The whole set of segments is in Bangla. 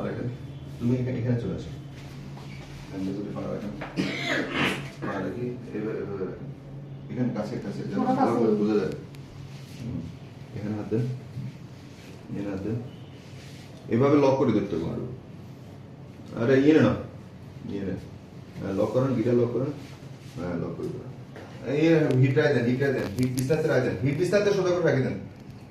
রাখেন তুমি এখানে এখানে চলে আসো লেগুড়ি পা রাখেন পা রাখি এবার এখানে কাছে কাছে। ভালো করে বোঝা যায় এখানে হাত দেন এখানে হাত দেন এভাবে লক করে ধরতে হবে আরও আরে ইয়ে না ইয়ে না লক করেন গিটার লক করেন হ্যাঁ লক করে দেন এই হিট রায় দেন হিট রায় দেন হিট বিস্তারিত রায় দেন হিট বিস্তারিত সোজা করে রাখি দেন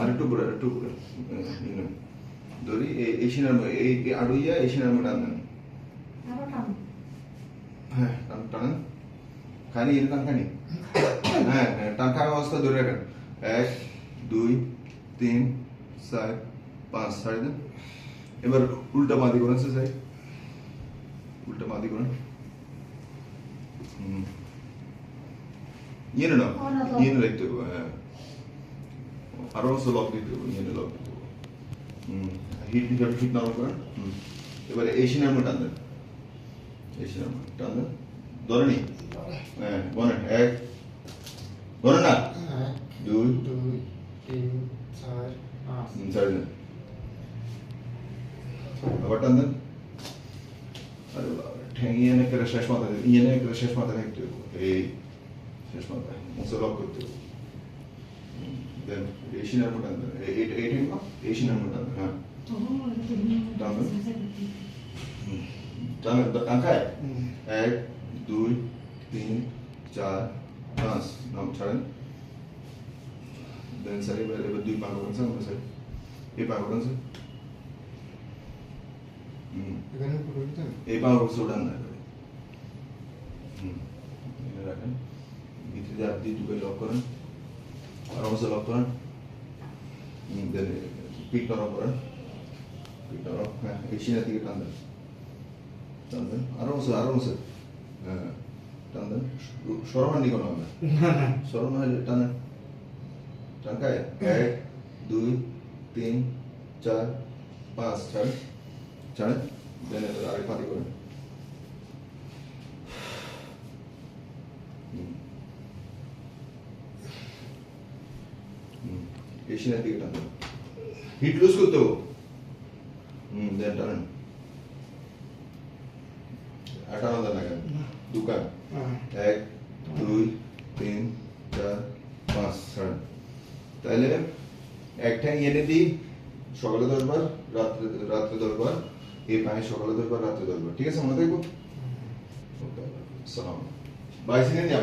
আর একটু ঘুরে একটু ঘুরে ধরি এই এই সিনার এই এই আড়ুইয়া এই সিনার মধ্যে আনবেন হ্যাঁ টান টানেন খানি এনে টান খানি। হ্যাঁ হ্যাঁ টান খাওয়া অবস্থা ধরে রাখেন। এক দুই তিন চার পাঁচ দেন এবার উল্টা মাদি করেন সে সাই উল্টা মাদি করেন। হুম। ইয়ে। ইয়ে রাখতে হবে হ্যাঁ আরও লক দিতে হবে ইয়ে লক দিতে হবে হুম হিট হিট হিট নরম করেন এবারে এই সিনার মধ্যে টান দেন এই সিনার মধ্যে টান দেন ধরে নি হ্যাঁ বলেন এক বলেন না দুই দুই তিন চার পাঁচ ছাড়ি দেন আবার টান দেন আরে বাবা, ঠ্যাং ইয়ে না করে শেষ মাথা ইয়ে না করে শেষ মাথা রাখতে হবে এই শেষ মাথা মুখে লক করতে হবে হুম, দেন এই সিনার মধ্যে টান দেন এই এই এই ঠ্যাং না, এই সিনার মধ্যে টান দেন হ্যাঁ ও, এটা নিয়ে টান দেন মাজা লাগে। হুম, টান দেন টান খায় হুম। এক দুই তিন চার পাঁচ নাম ছাড়েন দেন স্যার এবার এবার দুই পা করেন স্যার আমরা স্যার এই পা করেন স্যার হুম এখানে পুরো দিতেন এই পা করছে ওঠান না এবারে। হুম এখানে রাখেন ভিতরে দিয়ে হাত লক করেন আর লক করেন পিট নরম করেন পিট নরম হ্যাঁ এই সিনা থেকে টান দেন টান দেন আরও অবশ্যই হ্যাঁ টান দেন সরমানি কোনো হবে না না সরম হলে টানেন। টানকায়, এক, দুই, তিন, চার, পাঁচ ছাড় ছাড়েন দেন আরেক পাতি করেন হুম। এই সিনার দিকে হিট লুজ করতে হবে। হুম দেন টানেন। আর টানা দেন না কেন। দোকান হ্যাঁ। এক দুই তিন চার পাঁচ ছয়। তাহলে এক ঠ্যাং এনে দিই সকালে দশবার রাত্রে রাত্রে দশবার। এই পায়ে সকালে দশবার রাত্রে দশবার। ঠিক আছে মনে থাকব? সালাম। বাইসিনে নিয়ে